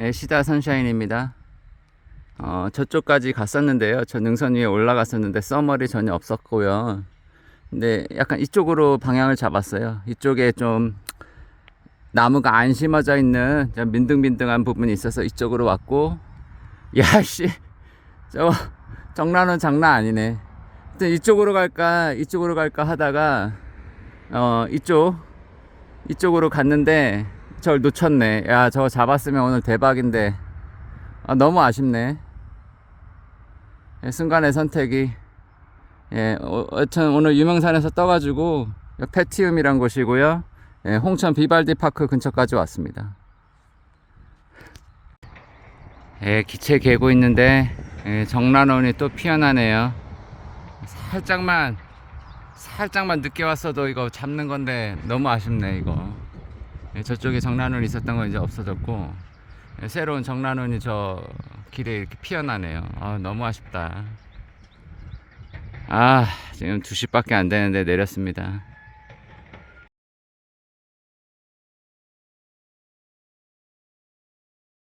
예, 시다 선샤인입니다. 어, 저쪽까지 갔었는데요. 저 능선 위에 올라갔었는데 써머리 전혀 없었고요. 근데 약간 이쪽으로 방향을 잡았어요. 이쪽에 좀 나무가 안 심어져 있는 좀 민등민등한 부분이 있어서 이쪽으로 왔고, 야씨, 저 정란은 장난 아니네. 이쪽으로 갈까 이쪽으로 갈까 하다가 어 이쪽 이쪽으로 갔는데 저걸 놓쳤네. 야 저거 잡았으면 오늘 대박인데 아, 너무 아쉽네. 예, 순간의 선택이 예, 어, 여튼 오늘 유명산에서 떠가지고 페티움이란 곳이고요. 예, 홍천 비발디 파크 근처까지 왔습니다. 예, 기체 개고 있는데 예, 정란원이 또 피어나네요. 살짝만 살짝만 늦게 왔어도 이거 잡는 건데 너무 아쉽네 이거. 예, 저쪽에 정란원이 있었던 건 이제 없어졌고 예, 새로운 정란원이 저 길에 이렇게 피어나네요. 아, 너무 아쉽다. 아, 지금 2시밖에 안 되는데 내렸습니다.